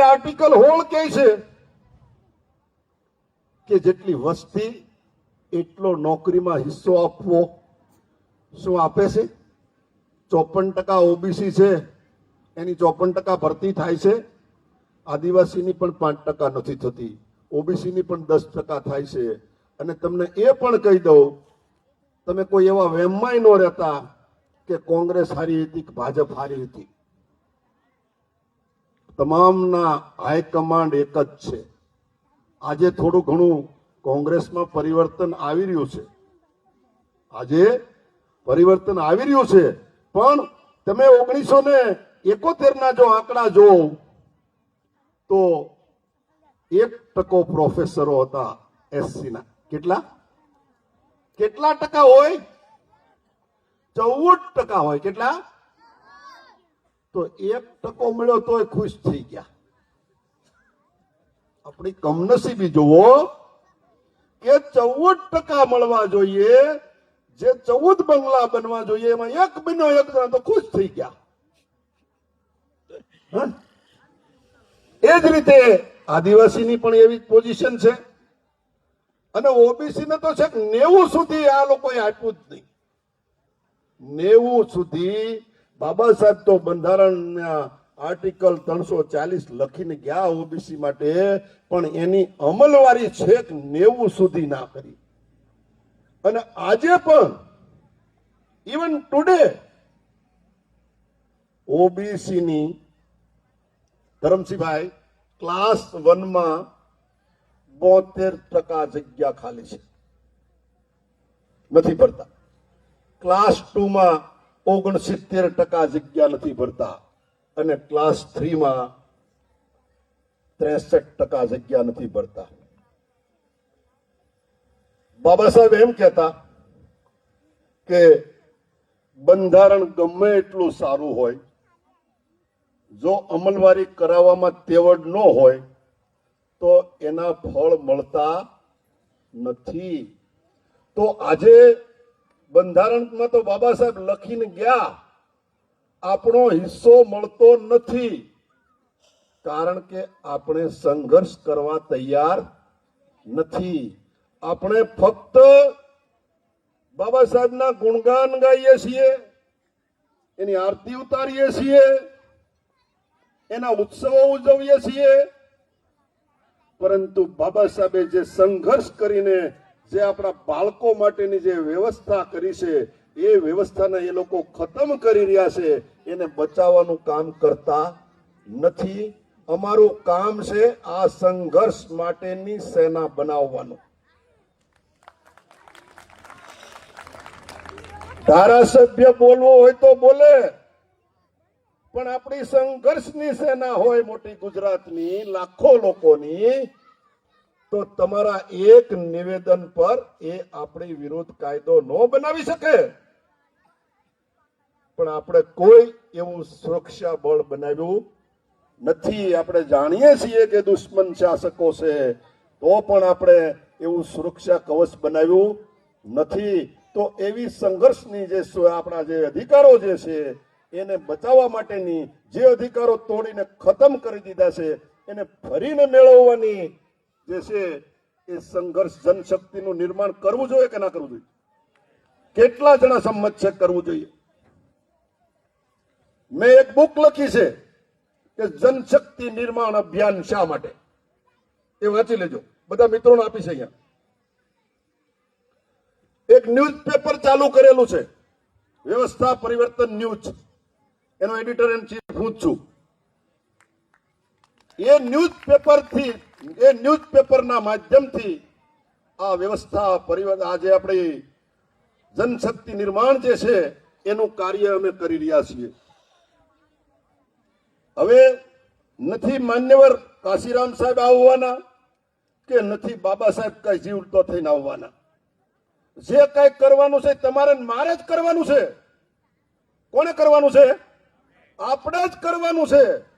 Article હોળ કે છે? કે જેટલી વસ્તી, એટલો નોકરીમાં હિસ્સો આપવો. શું આપે છે? ચોપન ટકા ઓબીસી છે. એની ચોપન ટકા ભરતી થાય છે. આદિવાસીની પણ પાંચ ટકા નથી થતી. ઓબીસીની પણ દસ ટકા થાય છે. અને તમને એ પણ કહી દઉં, તમે કોઈ એવા વહેમમાંય ન રહેતા કે કોંગ્રેસ હારી હતી કે ભાજપ હારી હતી. તમામના હાઈકમાન્ડ એક જ છે. આજે થોડું ઘણું કોંગ્રેસમાં પરિવર્તન આવી રહ્યું છે. આજે પરિવર્તન આવી રહ્યું છે, પણ તમે ઓગણીસો ને એકોતેર ના જો આંકડા જો તો એક ટકો પ્રોફેસરો હતા એસસી ના. કેટલા? કેટલા ટકા હોય? ચૌદ ટકા હોય. કેટલા? તો એક ટકો મળ્યો તોય ખુશ થઈ ગયા. આપણી કમનસીબી જુઓ કે ચૌદ ટકા મળવા જોઈએ, જે ચૌદ બંગલા બનવા જોઈએ, એમાં એક બન્યો, એક તો ખુશ થઈ ગયા. એ જ રીતે આદિવાસીની પણ એવી પોઝિશન છે. અને ઓબીસી ને તો છે નેવું સુધી આ લોકોએ આપ્યું જ નહીં. નેવું સુધી બાબા સાહેબ તો બંધારણના આર્ટિકલ ત્રણસો ચાલીસ લખીને ગયા ઓબીસી માટે, પણ એની અમલવારી છેક નેવું સુધી ના કરી. અને આજે પણ ઇવન ટુડે ઓબીસી ની ધરમસિંહભાઈ ક્લાસ વનમાં બોતેર ટકા જગ્યા ખાલી છે. નથી ભરતા. ક્લાસ ટુ માં ઓગણસિત્તેર ટકા જગ્યા નથી ભરતા અને ક્લાસ થ્રીમાં ત્રેસઠ ટકા જગ્યા નથી ભરતા. બાબા સાહેબ એમ કહેતા કે બંધારણ ગમે એટલું સારું હોય, જો અમલવારી કરાવવામાં તેવડ ન હોય, તો એના ફળ મળતા નથી. તો આજે બંધારણમાં તો બાબા સાહેબ લખીને ગયા. આપણો હિસ્સો મળતો નથી. કારણ કે આપણે સંઘર્ષ કરવા તૈયાર નથી. આપણે ફક્ત બાબા સાહેબના ગુણગાન ગાઈએ છીએ, એની આરતી ઉતારીએ છીએ, એના ઉત્સવો ઉજવીએ છીએ. પરંતુ બાબા સાહેબે જે સંઘર્ષ કરીને જે આપણા બાળકો માટેની જે વ્યવસ્થા કરી છે, એ વ્યવસ્થાને એ લોકો ખતમ કરી રહ્યા છે, એને બચાવવાનું કામ કરતા નથી. અમારું કામ છે આ સંઘર્ષ માટેની સેના બનાવવાનું. ધારાસભ્ય બોલવો હોય તો બોલે, પણ આપણી સંઘર્ષની સેના હોય મોટી ગુજરાતની, લાખો લોકોની તો તમારા એક નિવેદન પર એ આપણી વિરુદ્ધ કાયદો ન બનાવી શકે. પણ આપણે કોઈ એવું સુરક્ષા બળ બનાવ્યું નથી. આપણે જાણીએ છીએ કે દુશ્મન શાસકો છે, તો પણ આપણે એવું સુરક્ષા કવચ બનાવ્યું નથી. તો એવી સંઘર્ષની જે આપણા જે અધિકારો જે છે, એને બચાવવા માટેની જે અધિકારો તોડીને ખતમ કરી દીધા છે, એને ફરીને મેળવવાની જે છે, એ સંઘર્ષ જનશક્તિનું નિર્માણ કરવું જોઈએ કે ના કરવું જોઈએ? કેટલા જણા સંમત છે કરવું જોઈએ? મેં એક બુક લખી છે કે જનશક્તિ નિર્માણ અભિયાન શા માટે? એ વાંચી લેજો. બધા મિત્રોને આપી છે અહીંયા. એક ન્યૂઝ પેપર ચાલુ કરેલું છે. વ્યવસ્થા પરિવર્તન ન્યૂઝ. એનો એડિટર એન્ડ ચીફ હું છું. એ ન્યૂઝ પેપરથી એ ન્યૂઝ પેપરના માધ્યમથી આ વ્યવસ્થા પરિવર્તન આજે આપણી જનશક્તિ નિર્માણ જે છે, એનું કાર્ય અમે કરી રહ્યા છીએ. હવે નથી માન્યવર કાશીરામ સાહેબ આવવાના કે નથી બાબા સાહેબ કઈ જીવતો થઈને આવવાના? જે કઈ કરવાનું છે, તમારે મારે જ કરવાનું છે. કોને કરવાનું છે? આપણે જ કરવાનું છે.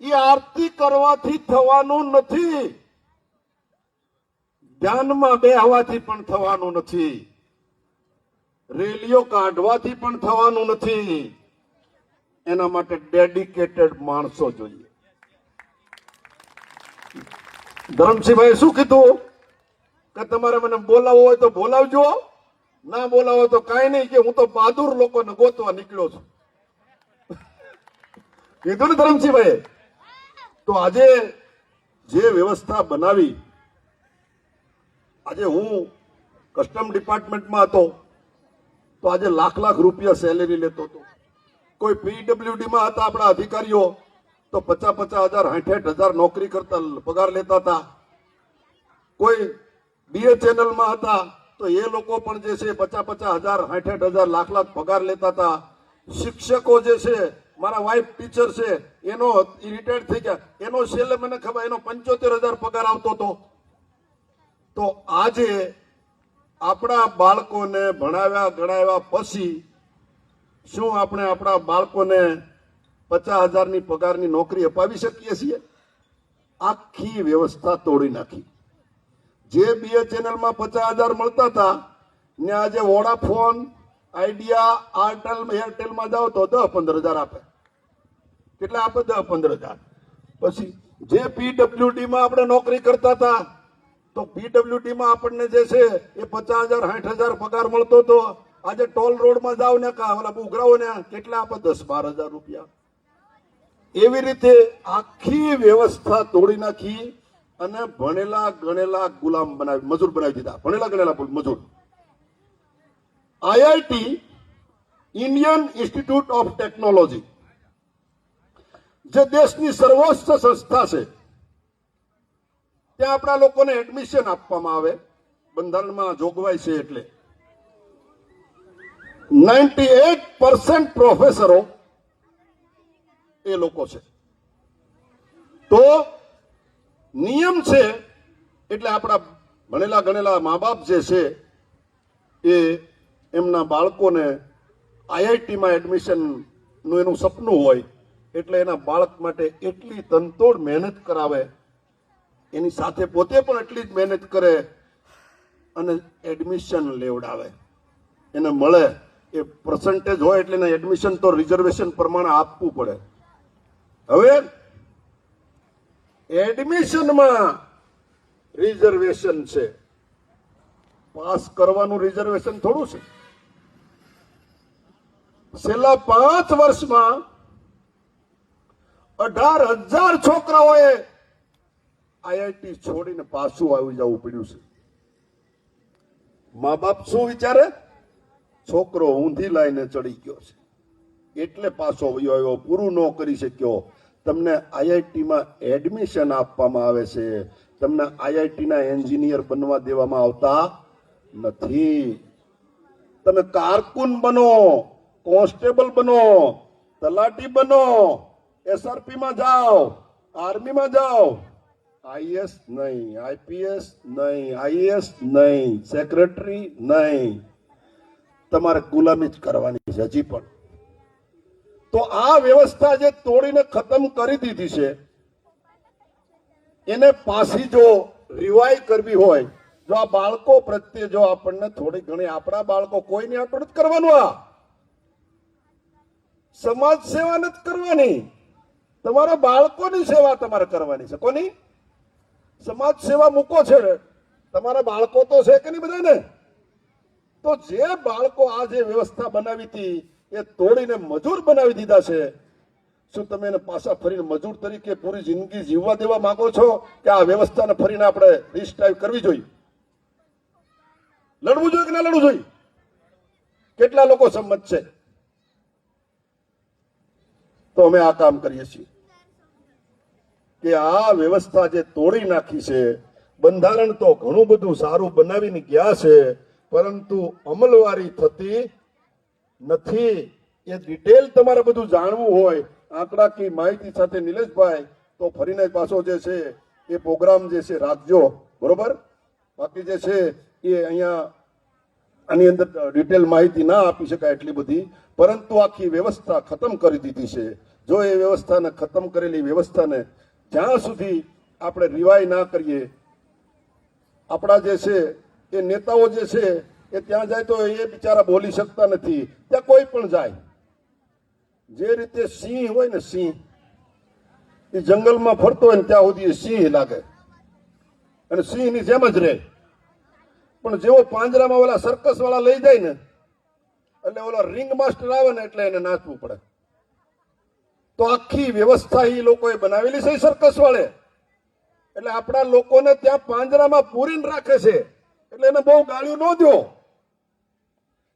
એ આરતી કરવાથી થવાનું નથી. ધ્યાનમાં બેહવાથી પણ થવાનું નથી. રેલીઓ કાઢવાથી પણ થવાનું નથી. એના માટે ડેડિકેટેડ માણસો જોઈએ. ધરમસિંહભાઈ શું કીધું? કે તમારે મને બોલાવવો હોય તો બોલાવજો. ના બોલાવો તો કઈ નહીં કે હું તો બહાદુર લોકોને ગોતવા નીકળ્યો છું. કીધું ને ધરમસિંહભાઈ તો આજે જે વ્યવસ્થા બનાવી, આજે હું કસ્ટમ ડિપાર્ટમેન્ટમાં હતો, તો આજે લાખ લાખ રૂપિયા સેલેરી લેતો હતો. કોઈ પીડબ્લ્યુડીમાં હતા આપણા અધિકારીઓ, તો પચાસ પચાસ હજાર, સાઠ હજાર નોકરી કરતા પગાર લેતા હતા. કોઈ બીએચએનએલમાં હતા, તો એ લોકો પણ જે છે પચાસ પચાસ હજાર સાઠ હજાર લાખ લાખ પગાર લેતા હતા. શિક્ષકો જે છે મારા વાઇફ ટીચર છે. એનો રિટાયર્ડ થઈ ગયા. એનો છેલ્લે મને ખબર, એનો પંચોતેર હજાર પગાર આવતો હતો. તો આજે આપણા બાળકોને ભણાવ્યા ગણાવ્યા પછી શું આપણે આપણા બાળકોને પચાસ હજારની પગારની નોકરી અપાવી શકીએ છીએ? આખી વ્યવસ્થા તોડી નાખી. જે બીએચએનએલમાં પચાસ હજાર મળતા હતા, ને આજે વોડાફોન આઈડિયા આરટેલ એરટેલમાં જાઓ તો દસ પંદર હજાર આપે. કેટલા આપે? દસ પંદર હજાર. પછી જે પીડબ્લ્યુડીમાં આપણે નોકરી કરતા હતા, તો પીડબ્લ્યુડીમાં આપણને જે છે, એ પચાસ હજાર, સાઠ હજાર પગાર મળતો હતો. આજે ટોલ રોડમાં જાઓ ને કા, ઓલા ઉઘરાવો ને, કેટલા આપે? દસ બાર હજાર રૂપિયા. એવી રીતે આખી વ્યવસ્થા તોડી નાખી અને ભણેલા ગણેલા ગુલામ બનાવી, મજૂર બનાવી દીધા. ભણેલા ગણેલા મજૂર. IIT Indian Institute of Technology જે દેશની સર્વોચ્ચ સંસ્થા છે, ત્યાં આપણા લોકોને એડમિશન આપવામાં આવે. બંધારણમાં જોગવાઈ છે એટલે. નાઇન્ટી એટ પર્સન્ટ પ્રોફેસરો એ લોકો છે. તો નિયમ છે, એટલે આપણા ભણેલા ગણેલા મા બાપ જે છે, એ એમના બાળકોને આઈઆઈટીમાં એડમિશનનું એનું સપનું હોય, એટલે એના બાળક માટે એટલી તનતોડ મહેનત કરાવે, એની સાથે પોતે પણ એટલી જ મહેનત કરે અને એડમિશન લેવડાવે. એને મળે એ પર્સન્ટેજ હોય એટલે એને એડમિશન તો રિઝર્વેશન પ્રમાણે આપવું પડે. હવે એડમિશનમાં રિઝર્વેશન છે. પાસ કરવાનું રિઝર્વેશન થોડું છે. છેલ્લા પાંચ વર્ષમાં અઢાર હજાર છોકરાઓએ આઈઆઈટી છોડીને પાછું આવી જવું પડ્યું છે. મા બાપ શું વિચારે? છોકરો ઊંધી લાઈને ચડી ગયો છે. એટલે પાછો વયો આવ્યો, પૂરું ન કરી શક્યો. તમને આઈઆઈટીમાં એડમિશન આપવામાં આવે છે. તમને આઈઆઈટીના એન્જિનિયર બનવા દેવામાં આવતા નથી. તમે કારકુન બનો, કોન્સ્ટેબલ બનો, તલાટી બનો, એસઆરપીમાં જાઓ, આર્મીમાં જાઓ. આઈએસ નહીં, આઈપીએસ નહીં, આઈએસ નહીં, સેક્રેટરી નહીં. તમારે ગુલામી જ કરવાની છે હજી પણ. તો આ વ્યવસ્થા જે તોડીને ખતમ કરી દીધી છે, એને પાછી જો રિવાઈ કરવી હોય જો આ બાળકો પ્રત્યે જો આપણને થોડી ઘણી આપણા બાળકો કોઈની જ કરવાનું આ? સમાજ સેવા નથી કરવાની. તમારા બાળકોની સેવા તમારે કરવાની છે. કોની? સમાજ સેવા મૂકો છે તમારા બાળકો તો છે કે નહીં બધાને? તો જે બાળકો આ જે વ્યવસ્થા બનાવી હતી, એ તોડીને મજૂર બનાવી દીધા છે. શું તમે એને પાછા ફરીને મજૂર તરીકે પૂરી જિંદગી જીવવા દેવા માંગો છો કે આ વ્યવસ્થાને ફરીને આપણે રિસ્ટાઈવ કરવી જોઈએ? લડવું જોઈએ કે ના લડવું જોઈએ? કેટલા લોકો સંમત છે? તો અમે આ કામ કરીએ છીએ કે આ વ્યવસ્થા જે તોડી નાખી છે, બંધારણ તો ઘણું બધું સારું બનાવીને ગયા છે, પરંતુ અમલવારી થતી નથી. એ ડિટેલ તમારે બધું જાણવું હોય, આંકડાકીય માહિતી સાથે નિલેશભાઈ, તો ફરીને પાછો જે છે, એ પ્રોગ્રામ જે છે રાખજો બરોબર? બાકી જે છે, એ અહીંયા આની અંદર ડિટેલ માહિતી ના આપી શકાય એટલી બધી, પરંતુ આખી વ્યવસ્થા ખતમ કરી દીધી છે. જો એ વ્યવસ્થાને ખતમ કરેલી વ્યવસ્થાને જ્યાં સુધી આપણે રિવાય ના કરીએ, આપણા જે છે, એ નેતાઓ જે છે, એ ત્યાં જાય તો એ બિચારા બોલી શકતા નથી. ત્યાં કોઈ પણ જાય. જે રીતે સિંહ હોય ને સિંહ, એ જંગલમાં ફરતો હોય ને ત્યાં સુધી સિંહ લાગે. અને સિંહની જેમ જ રહે. પણ જેવો પાંજરામાં ઓલા સર્કસ વાળા લઈ જાય ને, એટલે ઓલો રિંગ માસ્ટર આવે ને એટલે એને નાચવું પડે. તો આખી વ્યવસ્થા એ લોકોએ બનાવેલી છે સર્કસ વાળે. એટલે આપણા લોકોને ત્યાં પાંજરામાં પૂરીને રાખે છે. એટલે એને બહુ ગાળ્યું ન દો.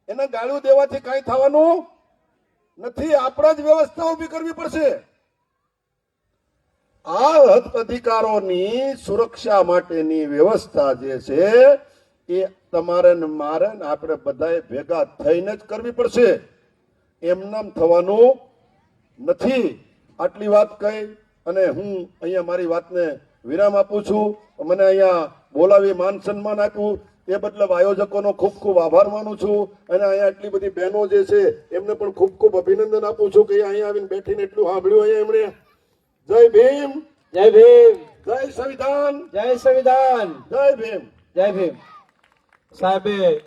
એને ગાળ્યું દેવાથી કાંઈ થવાનું નથી. આપણા જ વ્યવસ્થા ઊભી કરવી પડશે. આ અધિકારોની સુરક્ષા માટેની વ્યવસ્થા જે છે એ તમારે ને મારે ને આપણે બધાએ ભેગા થઈને જ કરવી પડશે. એમનામ થવાનું નથી. આટલી વાત કહી અને હું અહીંયા મારી વાતને વિરામ આપું છું. મને અહીંયા બોલાવી માન સન્માન આપ્યું. એ બદલ આયોજકોનો ખૂબ ખૂબ આભાર માનું છું. અને અહીંયા આટલી બધી બહેનો જે છે એમને પણ ખૂબ ખૂબ અભિનંદન આપું છું કે અહીંયા આવીને બેઠીને એટલું સાંભળ્યું અહીંયા એમણે. જય ભીમ. જય ભીમ. જય સંવિધાન. જય સંવિધાન. જય ભીમ. જય ભીમ. સાહેબે